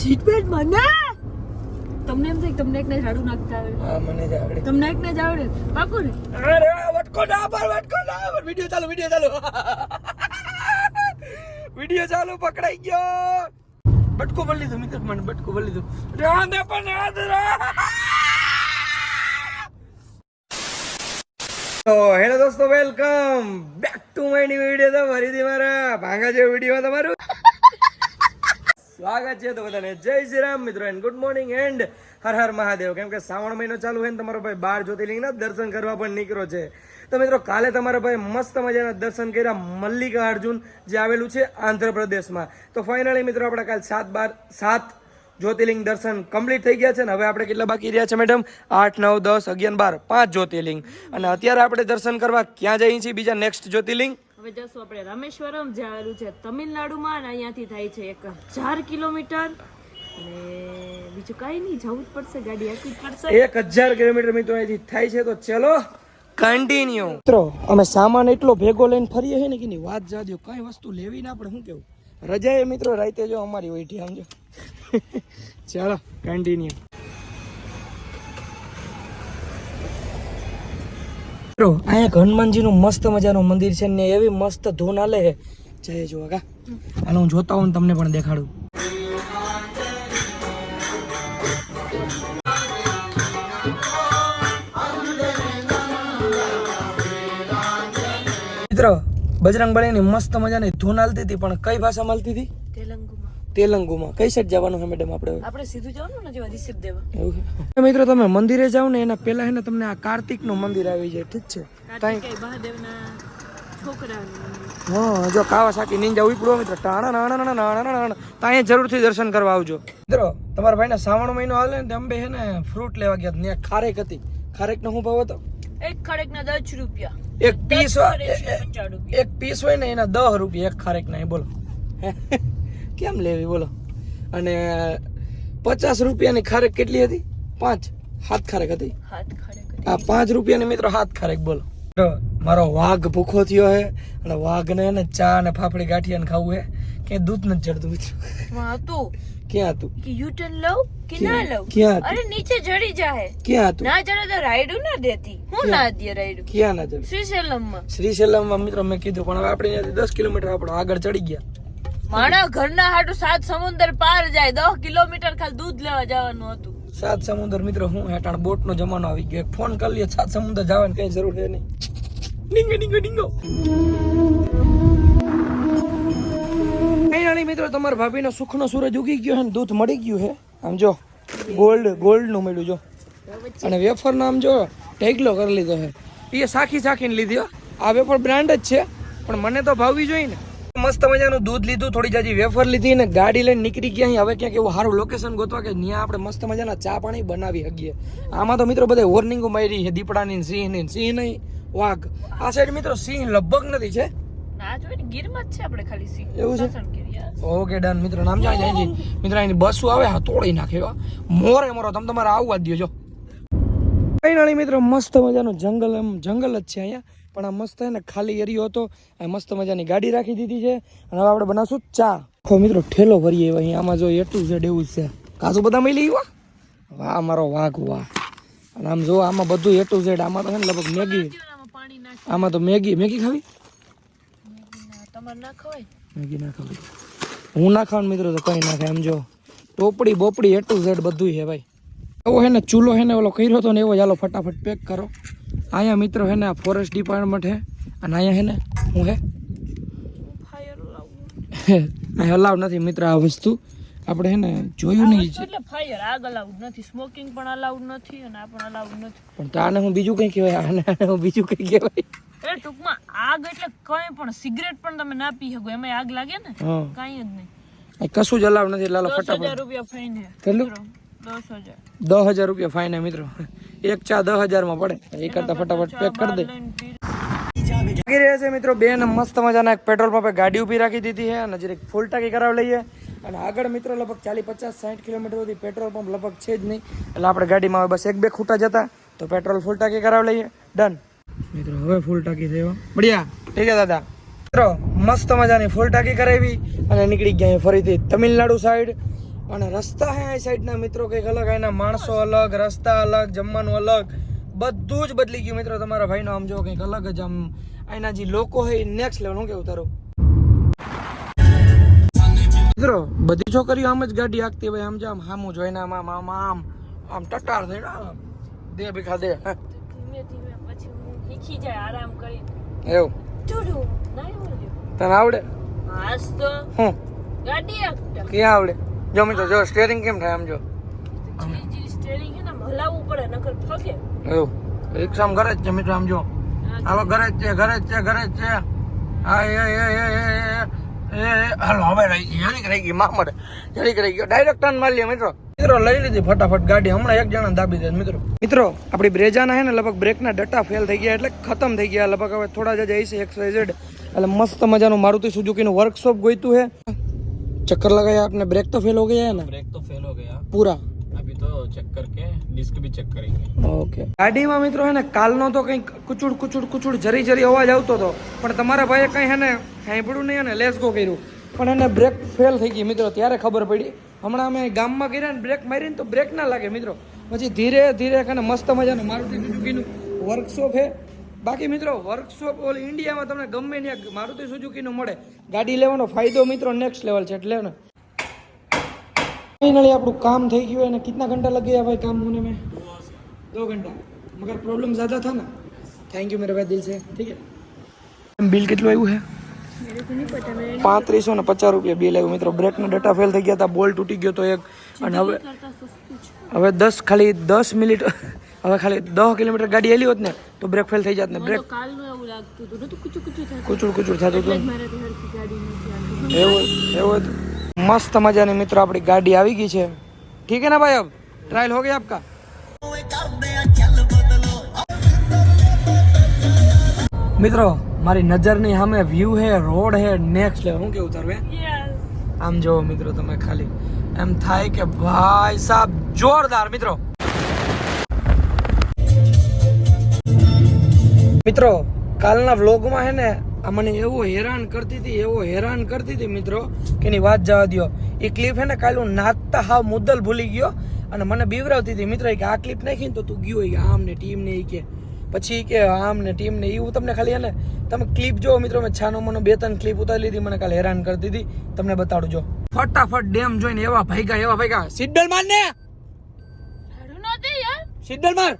Seatbelt મને? તમને એમ થાય તમને તમને એકને ઝાડુ નાખતા આવડે? હા મને જ આવડે. તમને એકને જ આવડે? બાપુ ને? અરે વટકો ના પર વટકો ના પર વિડિયો ચાલુ વિડિયો ચાલુ. વિડિયો ચાલુ પકડાઈ ગયો. બટકો ભરી લીધો મિત્ર મને બટકો ભરી લીધો. રાંધે પણ તો હેલો દોસ્તો welcome back to my new video તો ફરીથી મારા ભાંગા જેવો વિડિયો તમારું. સ્વાગત છે તો બધાને. જય શ્રી રામ મિત્રો and good morning and Har Har Mahadev. કેમ કે શ્રાવણ મહિનો ચાલુ હોય ને, તમારો ભાઈ બાર જ્યોતિર્લિંગના દર્શન કરવા પણ નીકળ્યો છે. તો મિત્રો, કાલે તમારા ભાઈ મસ્ત મજાના દર્શન કર્યા મલ્લિકા અર્જુન, જે આવેલું છે આંધ્રપ્રદેશમાં. તો ફાઇનલી મિત્રો, આપણે કાલ સાત બાર, સાત જ્યોતિર્લિંગ દર્શન કમ્પ્લીટ થઈ ગયા છે ને, હવે આપણે કેટલા બાકી રહ્યા છે મેડમ આઠ, નવ, દસ, અગિયાર, બાર, પાંચ જ્યોતિર્લિંગ. અને અત્યારે આપણે દર્શન કરવા ક્યાં જઈએ છીએ? બીજા નેક્સ્ટ જ્યોતિર્લિંગ હવે જશું આપણે રામેશ્વરમ જે આવેલું છે તમિલનાડુમાં અને અહીંયાથી થાય છે એક હજાર કિલોમીટર. અને બીજું કાંઈ નહીં જવું જ પડશે ગાડી આપવી જ પડશે. એક હજાર કિલોમીટર મિત્રો અહીંથી થાય છે તો ચલો કન્ટિન્યુ મિત્રો અમે સામાન એટલો ભેગો લઈને ફરીએ છીએ ને કે નહીં વાત જાજો કઈ વસ્તુ લેવી ના પડે શું કેવું? એ મિત્રો રાતે જો અમારી વહીટી સમજો? ચાલો કન્ટિન્યુ મિત્રો, અહીંયા એક હનુમાનજીનું મસ્ત મજાનું મંદિર છે ને એવી મસ્ત ધૂન હાલે છે. જય જો કા હાલો, હું જોતા હોઉં તમને પણ દેખાડું. મિત્રો બજરંગ બળીની મસ્ત મજાની ધૂન હાલતી હતી, પણ કઈ ભાષામાં હાલતી હતી? તેલંગુમાં. તેલંગુમાં. કઈ સાઈડ જવાનું છે મેડમ આપણે? આપણે સીધું જવાનું ને જેવા રિસીપ દેવા. એવું મિત્રો તમે મંદિરે જાઓ ને એના પહેલા હે ને તમને આ કાર્તિકનું મંદિર આવી જાય. ઠીક છે? કાર્તિકેય મહાદેવના છોકરા હા જો કાવાસાકી નિંજા ઉપડો મિત્રો. ટાણા નાણા નાણા નાણા નાણા ત્યાં જરૂરથી દર્શન કરવા આવજો. મિત્રો તમારા ભાઈને શ્રાવણ મહિનો હાલે ને અંબે હે ને ફ્રૂટ લેવા ગયા ને ખારેક હતી. ખારેક નો શું ભાવ હતો? એક ખારેક ના દસ રૂપિયા. એક પીસ એક પીસ હોય ને એના દસ રૂપિયા એક ખારેક ના એ બોલો. કેમ લેવી બોલો? અને પચાસ રૂપિયાની ખારેક કેટલી હતી? પાંચ. હાથ ખારેક હતી? આ પાંચ રૂપિયાની મિત્રો હાથ ખારેક બોલો. મારો વાઘ ભૂખો થયો હે અને વાઘને ને ચા અને ફાફડી ગાંઠિયા ખાવું હે. કે દૂધ નથી ચડતું મિત્રો. ક્યાં હતું કે યુ ટર્ન લઉં કે ના લઉં? ક્યાં અરે નીચે ચડી જાહે. ક્યાં હતું ના જડે તો રાઈડું ના દેતી. હું ના દે રાઈડું ક્યાં ના જડે? શ્રીશૈલમમાં શ્રીશૈલમમાં મિત્રો મેં કીધું પણ હવે આપણે અહીંયાથી દસ કિલોમીટર આપણે આગળ ચડી ગયા. માણા ઘરના હાટુ સાત સમુદ્ર પાર જાય દસ કિલોમીટર ખાલી દૂધ લેવા જવાનું હતું. સાત સમુદ્ર મિત્રો, હું હેઠાણ બોટ નો જમાનો આવી ગયો. ફોન કરી લઈએ સાત સમુદ્ર જવાની કઈ જરૂર છે નહીં. ડીંગો ડીંગો ડીંગો. કઈ મિત્રો, તમારા ભાભીનો સુખનો સૂરજ ઉગી ગયો છે દૂધ મળી ગયું છે. આમ જો ગોલ્ડ ગોલ્ડનું મળ્યું જો. અને વેફર નો આમ જો ટેકલો કરી લીધો છે. એ સાખી સાખીને લીધી. આ વેફર બ્રાન્ડ જ છે, પણ મને તો ભાવવી જોઈએ ને. મસ્ત મજાનું દૂધ લીધું થોડી જાજી વેફર લીધી ને ગાડી લઈને નીકળી ગયા અહીં. હવે ક્યાંક એવું સારું લોકેશન ગોતવા કે ત્યાં આપણે મસ્ત મજાના ચા પાણી બનાવી શકીએ. આમાં તો મિત્રો બધા વોર્નિંગો મારી છે દીપડાની સિંહની સિંહ નહીં વાઘ. આ સાઈડ મિત્રો સિંહ લગભગ નથી છે. ઓકે ડન મિત્રો નામ જાય મિત્રો એની બસો આવે? હા તોડી નાખે મોરે મોરો તમે તમારે આવવા દ્યો જો. કઈ નાની મિત્રો મસ્ત મજાનું જંગલ એમ જંગલ જ છે અહીંયા. પણ આ મસ્ત હે ને ખાલી એરિયો હતો. આ મસ્ત મજાની ગાડી રાખી દીધી છે. અને હવે આપણે બનાવશું ચા. આખો મિત્રો ઠેલો ભરીએ એવા અહીં આમાં જો એટલું છે એવું છે. કાજુ બધા મળી વા વાહ મારો વાઘ વાહ. અને આમ જો આમાં બધું એટલું છે આમાં તો છે ને લગભગ મેગી. આમાં તો મેગી. મેગી ખાવી? તમારે ના ખવાય? મેગી ના ખાવી. હું ના ખાવાનું મિત્રો તો કઈ ના ખાય. એમ જો ટોપડી બોપડી એ ટુ ઝેડ બધું છે ભાઈ. એવો હે ને ચૂલો હે ને ઓલો કર્યો હતો ને એવો ચાલો ફટાફટ પેક કરો. અહીંયા મિત્રો હે ને ફોરેસ્ટ ડિપાર્ટમેન્ટ હે. અને અહીંયા હે ને હું હે? અહીંયા અલાવ નથી મિત્ર આ વસ્તુ. આપણે હે ને જોયું નહીં એટલે ફાયર આગ અલાઉડ નથી. સ્મોકિંગ પણ અલાઉડ નથી અને આ પણ અલાઉડ નથી. પણ તો આને હું બીજું કંઈ કહેવાય? આને હું બીજું કંઈ કહેવાય? એટલે ટૂંકમાં આગ એટલે કઈ પણ સિગરેટ પણ તમે ના પી શકો. એમાં આગ લાગે ને? કાંઈ જ નહીં. અહીં કશું જ અલાવ નથી લાલો ફટાફટ. રૂપિયા ફાઈન હે. કેટલું? દસ હજાર રૂપિયા ફાઇન હે મિત્રો. એક ચા દસ હજારમાં પડે. એ કરતા ફટાફટ પેક કરી દે. લાગી રહ્યા છે મિત્રો બેન મસ્ત મજાના એક પેટ્રોલ પંપે ગાડી ઊભી રાખી દીધી છે અને જરીક ફૂલ ટાંકી કરાવી લઈએ. અને આગળ મિત્રો લગભગ ચાલીસ પચાસ સાઠ કિલોમીટર સુધી પેટ્રોલ પંપ લગભગ છે જ નહીં. એટલે આપણે ગાડીમાં હવે બસ એક બે ખૂટા જતા તો પેટ્રોલ ફૂલ ટાંકી કરાવી લઈએ. ડન મિત્રો હવે ફૂલ ટાંકી થયો બઢિયા. ઠીક છે દાદા. મિત્રો મસ્ત મજાની ફૂલ ટાંકી કરાવી અને નીકળી ગયા ફરીથી તમિલનાડુ સાઈડ અને રસ્તા હે આ સાઈડના મિત્રો કંઈક અલગ એના માણસો અલગ રસ્તા અલગ જમવાનું અલગ બધું જ બદલી ગયું મિત્રો તમારા ભાઈનો. આમ જો કંઈક અલગ જ આમ એના જે લોકો હોય એ નેક્સ્ટ લેવલ હું કેવું તારું? મિત્રો બધી છોકરીઓ આમ જ ગાડી હાંકતી ભાઈ આમ જો આમ હામું જોઈને આમ આમ આમ આમ આમ ટટાર થઈ દે ભીખા દે હે. ધીમે ધીમે પછી હું શીખી જાય આરામ કરી એવું? તને આવડે? તો હું? ગાડી ક્યાં આવડે? જો મિત્રો જો સ્ટેરિંગ કેમ થાય આમ જો? જીરી જીરી સ્ટેરિંગ હે ને હલાવવું પડે નકર ફગે એવું. રિક્ષામાં ઘરે જ છે મિત્રો આમ જો. હાલો ઘરે જ છે ઘરે જ છે ઘરે જ છે. હા એ એ એ એ એ એ હાલો હવે રહી ગઈ જરીક રહી ગઈ મામર જરીક રહી ગયો. ડાયરેક્ટ ટર્ન મારી લે મિત્રો. મિત્રો લઈ લીધી ફટાફટ ગાડી. હમણાં એક જણા દાબી દે મિત્રો. મિત્રો આપણી બ્રેજાના હે ને લગભગ બ્રેકના ડટ્ટા ફેલ થઈ ગયા એટલે ખતમ થઈ ગયા. લગભગ હવે થોડા જ જઈ છે એક્સ એટલે મસ્ત મજાનું મારુતિ સુઝુકીનું વર્કશોપ ગોઈતું હે ચક્કર लगाया आपने ब्रेक तो फेल हो गया है ना ब्रेक तो फेल हो गया पूरा अभी तो चेक करके डिस्क भी चेक करेंगे ઓકે ગાડીમાં મિત્રો હે ને કાલનો તો કંઈક કુચુડ કુચુડ કુચુડ જરી જરી અવાજ આવતો હતો પણ તમારા ભાઈએ કંઈ હે ને સાંભળ્યું નહીં અને લેસ ગો કર્યું પણ એને બ્રેક ફેલ થઈ ગઈ મિત્રો ત્યારે ખબર પડી હમણાં અમે ગામમાં કર્યા ને બ્રેક મારીને તો બ્રેક ના લાગે મિત્રો પછી ધીરે ધીરે કને મસ્ત મજાનું મારુતિ સુઝુકીનું વર્કશોપ છે બાકી મિત્રો વર્કશોપ ઓલ ઇન્ડિયામાં તમને ગમે ત્યાં મારુતિ સુઝુકીનું મળે. ગાડી લેવાનો ફાયદો મિત્રો નેક્સ્ટ લેવલ છે એટલે ને. ફાઇનલી આપણું કામ થઈ ગયું અને કેટલા ઘંટા લગી ગયા ભાઈ કામ મને મેં? દો ઘંટા. મગર પ્રોબ્લેમ ઝાદા થા ને થેન્ક યુ મેરા ભાઈ દિલ સે ઠીક હે બિલ કેટલું આવ્યું હે? પાંત્રીસો ને પચાસ રૂપિયા બિલ આવ્યું. મિત્રો બ્રેકના ડેટા ફેલ થઈ ગયા હતા બોલ તૂટી ગયો તો એક. અને હવે હવે દસ ખાલી દસ મિનિટ હવે ખાલી દસ કિલોમીટર ગાડી હેલી હોત ને તો બ્રેક ફેલ થઈ જાત ને. બ્રેક કુચુડ કુચુડ થતું. હતું. એવું એવું મસ્ત મજાની મિત્રો આપણી ગાડી આવી ગઈ છે. ઠીક હે ના ભાઈ અબ? ટ્રાયલ હો ગયા આપકા? મિત્રો મારી નજરની સામે વ્યૂ હે રોડ હે નેક્સ્ટ લેવલ હું કેવું ઉતારવે આમ જોવો મિત્રો તમે ખાલી. એમ થાય કે ભાઈ સાહેબ જોરદાર મિત્રો. મિત્રો કાલના વ્લોગમાં હે ને આ મને એવો હેરાન કરતી હતી એવો હેરાન કરતી હતી મિત્રો કે એની વાત જવા દ્યો. એ ક્લિપ હે ને કાલ હું નાચતા હાવ મુદ્દલ ભૂલી ગયો અને મને બીવરાવતી હતી મિત્રો કે આ ક્લિપ નાખી ને તો તું ગયો કે આમ ને ટીમ ને એ કે. પછી કે આમ ને ટીમ ને એવું તમને ખાલી ને તમે ક્લિપ જો મિત્રો મેં છાનો મનો બે ત્રણ ક્લિપ ઉતારી લીધી મને કાલે હેરાન કરતી હતી. તમને બતાડું જો. ફટાફટ ડેમ જોઈને એવા ભાઈગા એવા ભાઈગા સિડલ માર ને! યાર. સીટ માર!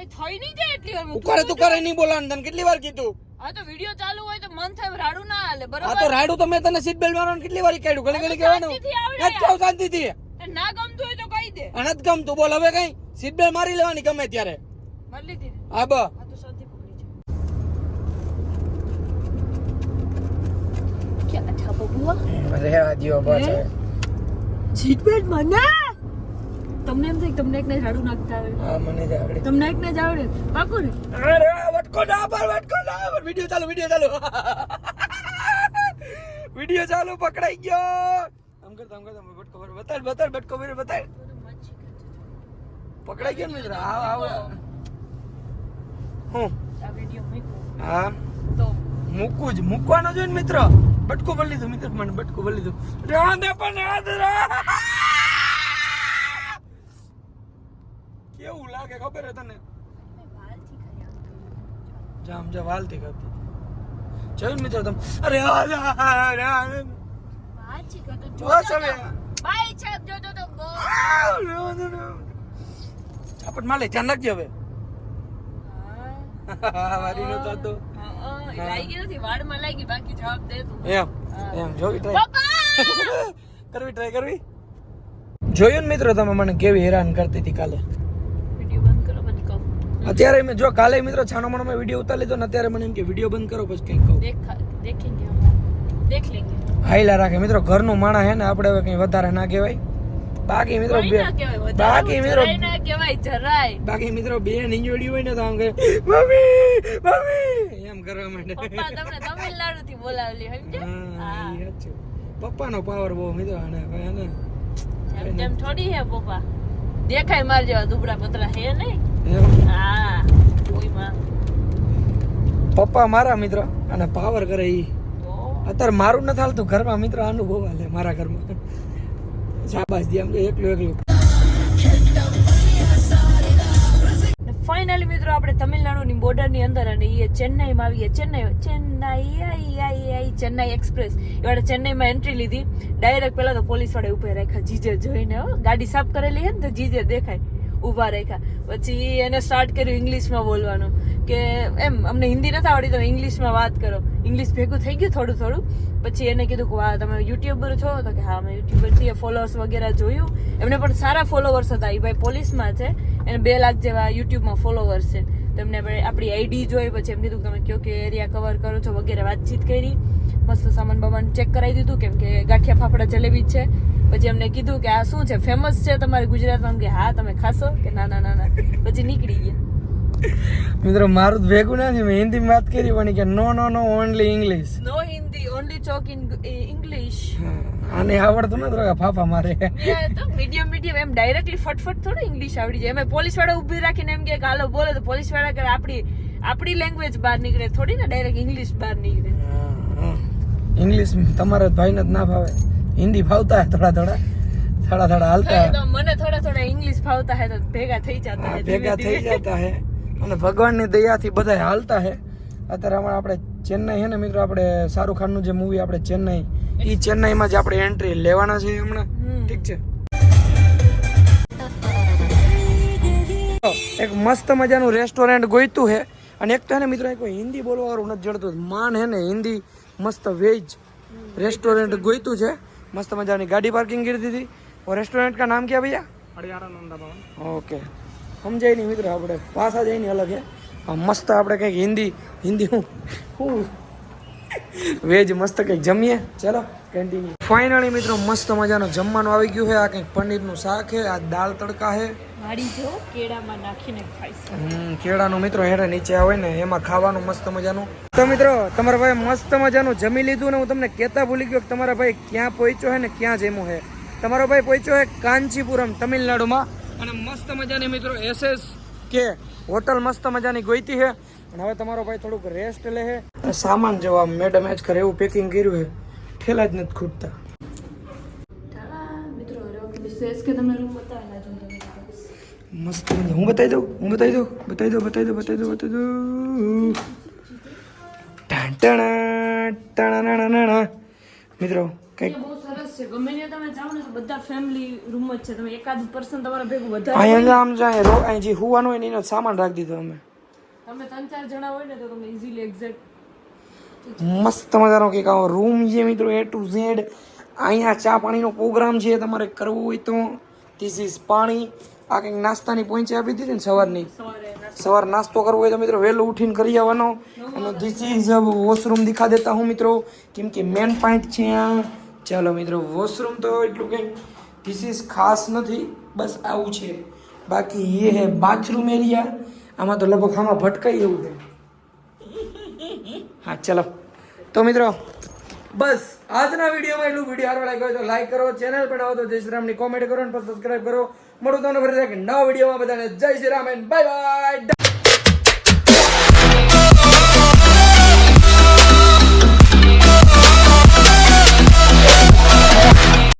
કઈ થઈ નહીં જાય એટલી વાર. તું તું કરે નહીં બોલાવાનું તને કેટલી વાર કીધું? આ તો વિડિયો ચાલુ હોય તો મન થાય રાડું ના હાલે આ બરોબર? તો રાયડું તો મેં તને સીટ બેલ્ટ મારવાનું કેટલી વાર કાઢ્યું ઘડી ઘડી કહેવાનું. શાંતિથી આવડે શાંતિથી? ના ગમતું હોય તો કહી દે. અનત ગમતું. બોલ હવે કઈ? સીટ બેલ્ટ મારી લેવાની ગમે ત્યારે. મારી લીધી હા બ બસ સીટ બેલ્ટ મને તમને એમ થાય તમને એકને ઝાડુ નાખતા આવડે હા મને જ આવડે. તમને એકને જ આવડે. પાકું ને અરે વટકો ના પર વટકો ના પર. વિડિયો ચાલુ વિડિયો ચાલુ. વિડિયો ચાલુ પકડાઈ ગયો. આમ કર આમ કર આમ વટકો પર બતાડ બતાડ વટકો પર બતાડ. પકડાઈ ગયો મિત્ર? આવ આવ. હું? આ વિડિયો મૂકો. હા. તો. મૂકું જ. મૂકવાનો જોઈએ મિત્ર? બટકો ભરી લીધું મિત્ર મને બટકો ભરી લીધું. રાંધે પણ રાંધ કેવું લાગે ખબર હે તને? જામ જા વાલથી કરતી જય મિત્ર તમે? અરે આ, આ, વાચી કરતો જો હવે. બાય છે જો તો બો આપણ માલે ધ્યાન રાખજે હવે. વારી નો તો લાગી ગઈ નથી. વાળમાં લાગી બાકી જવાબ દે તું. એમ ટ્રાય કરવી ટ્રાય કરવી. જોયું મિત્રો તમે મને કેવી હેરાન કરતી હતી કાલે વિડિયો બંધ કરો પછી કહું અત્યારે મેં જો કાલે મિત્રો છાનો મનો મેં વીડિયો ઉતાર લીધો ને અત્યારે મને એમ કે વીડિયો બંધ કરો પછી કંઈક કહું. દેખેંગે દેખ લેંગે. હાઈલા રાખે. મિત્રો ઘરનું માણા હે ને આપણે હવે કંઈ વધારે ના કહેવાય. બાકી મિત્રો ના બાકી મિત્રો ના કહેવાય જરાય. બાકી મિત્રો બે નીંજોડી હોય ને તો આમ કે મમ્મી મમ્મી! એમ કરવા માંડે પપ્પા તમને તમિલનાડુ થી બોલાવલી સમજે હા ઈ સાચું. પાવર બહુ મિત્રો અને અને ને એમ થોડી હે પપ્પા. દેખાય માર જેવા દુબળા પતરા હે નહીં? પપ્પા મારા મિત્ર અને પાવર કરે ઈ. અત્યારે મારું નથી હાલતું ઘરમાં મિત્ર અનુભવ હાલે મારા ઘરમાં. શાબાશ દી આમ એકલું એકલું. ફાઇનલી મિત્રો આપણે તમિલનાડુની બોર્ડરની અંદર અને એ ચેન્નાઈમાં આવીએ. ચેન્નાઈ ચેન્નાઈ આઈ આઈ આઈ ચેન્નાઈ એક્સપ્રેસ. એવાડે ચેન્નાઈમાં એન્ટ્રી લીધી. ડાયરેક્ટ પહેલાં તો પોલીસવાળા ઊભા રાખ્યા જીજે જોઈને હો. ગાડી સાફ કરેલી હે ને તો જીજે દેખાય. ઊભા રાખ્યા. પછી એને સ્ટાર્ટ કર્યું ઇંગ્લિશમાં બોલવાનું. કે એમ, અમને હિન્દી નથી આવડી તમે ઇંગ્લિશમાં વાત કરો. ઇંગ્લિશ ભેગું થઈ ગયું થોડું થોડું. પછી એને કીધું કે, વાહ, તમે યુટ્યુબર છો. તો કે, હા અમે યુટ્યુબર છીએ ફોલોઅર્સ વગેરે જોયું. એમને પણ સારા ફોલોવર્સ હતા. એ ભાઈ પોલીસમાં છે. એને બે લાખ જેવા યુટ્યુબમાં ફોલોવર્સ છે. તમને આપણે આપણી આઈડી જોઈ, પછી એમ કીધું કે, તમે કયો કે એરિયા કવર કરો છો? વગેરે વાતચીત કરી. મસ્ત સામાન બામાન ચેક કરાવી દીધું. કેમ કે ગાંઠિયા ફાફડા જલેબી છે. પછી એમને કીધું કે આ શું છે ફેમસ છે તમારી ગુજરાતમાં? કે હા તમે ખાશો? કે ના ના ના ના. પછી નીકળી ગયા. મિત્રો મારું ભેગું નથી મેં હિન્દીમાં વાત કરી પણ કે no no no only English no Hindi only chalk in English આને આવડતું નથી રોકા ફાફા મારે. તો મીડિયમ મીડિયમ એમ ડાયરેક્ટલી ફટફટ થોડું ઇંગ્લિશ આવડી જાય. એમ પોલીસવાળા ઊભી રાખીને એમ કે હાલો બોલે તો પોલીસવાળા કરે આપણી આપણી લેંગ્વેજ બહાર નીકળે. થોડી ને ડાયરેક્ટ ઇંગ્લિશ બહાર નીકળે. ઇંગ્લિશ તમારા ભાઈને જ ના ફાવે હિન્દી ફાવતા હે થોડા થોડા. થોડા થોડા હાલતા મને થોડા થોડા ઇંગ્લિશ ફાવતા હે તો ભેગા થઈ જતા હે ભેગા થઈ જતા હે. અને ભગવાનની દયાથી બધા હાલતા હે. અત્યારે હમણાં આપણે ચેન્નાઈ હે ને મિત્રો આપણે શાહરુખ ખાનનું જે મૂવી આપણે ચેન્નાઈ ઈ ચેન્નાઈમાં જ આપણે એન્ટ્રી લેવાના છે હમણાં. ઠીક છે? એક મસ્ત મજાનું રેસ્ટોરન્ટ ગોઈતું હે. અને એક તો હે ને મિત્રો કોઈ હિન્દી બોલવા વાળું નથી જડતું. માન હે ને હિન્દી મસ્ત વેજ રેસ્ટોરન્ટ ગોઈતું છે. મસ્ત મજાની ગાડી પાર્કિંગ કરી દીધી और रेस्टोरेंट का नाम क्या भैया ઓકે સમજાય નહીં મિત્રો આપણે પાસા જાય નહીં અલગ હે આ મસ્ત આપણે કંઈક હિન્દી હિન્દી હું હું વેજ મસ્ત કંઈક જમીએ ચલો કન્ટિન્યુ ફાઇનલી મિત્રો મસ્ત મજાનું જમવાનું આવી ગયું છે આ કંઈક પનીરનું શાક છે આ દાળ તડકા છે મારી જો કેળામાં નાખીને ખાઈશ કેળાનું મિત્રો હેઠે નીચે આવે ને એમાં ખાવાનું મસ્ત મજાનું. તો મિત્રો તમારા ભાઈ મસ્ત મજાનું જમી લીધું ને હું તમને કહેતા ભૂલી ગયો કે તમારા ભાઈ ક્યાં પહોંચ્યો છે ને ક્યાં જમ્યો છે તમારો ભાઈ પહોંચ્યો હે કાંચીપુરમ તમિલનાડુમાં. અને મસ્ત મજાની મિત્રો એસએસ કે હોટલ મસ્ત મજાની ગોઈતી છે અને હવે તમારો ભાઈ થોડુંક રેસ્ટ લે છે અને સામાન જવા મેડમ એજ કરે એવું પેકિંગ કર્યું છે ઠેલા જ નથી ખૂટતા. મિત્રો કે તમને રૂમ તમે મસ્ત હું બતાવી દઉં? હું બતાવી દઉં? બતાવી દઉં બતાવી દઉં બતાવી દઉં બતાવી દઉં. ટાણ ટાણા, ટાણાણાણાણા. મિત્રો કંઈક બહુ સરસ છે. ગમે ત્યાં તમે જાઓ ને તો બધા ફેમિલી રૂમ જ છે. તમે એકાદ પર્સન તમારા ભેગું વધારે અહીંયા આમ જાય રો અહીં જે હુવાનું હોય ને એનો સામાન રાખી દીધો અમે. મસ્ત મજાનો કંઈક આવો રૂમ છે મિત્રો એ ટુ ઝેડ અહીંયા ચા પાણીનો પ્રોગ્રામ છે તમારે કરવો હોય તો. ધીસ ઇઝ પાણી. આ કંઈક નાસ્તાની પહોંચી આપી દીધી ને સવારની. સવાર નાસ્તો કરવો હોય તો મિત્રો વહેલો ઉઠીને કરી આવવાનો. અને ધીસ ઇઝ વોશરૂમ દેખા દેતા હું મિત્રો. કેમ કે મેન પોઈન્ટ છે આ. ચાલો મિત્રો વોશરૂમ તો એટલું કંઈ ધીસ ઇઝ ખાસ નથી, બસ આવું છે. બાકી એ હે બાથરૂમ એરિયા આમાં તો લગભગ આમાં ભટકાઈ એવું છે. હા, ચલો. તો મિત્રો બસ, આજના વિડીયોમાં એટલું વીડિયો સારો લાગ્યો તો લાઈક કરો ચેનલ પર આવો તો જય શ્રી રામની કોમેન્ટ કરો અને સબસ્ક્રાઈબ કરો. મળું તમને ફરી એક નવા વિડીયોમાં બધાને. જય Shri Ram and bye bye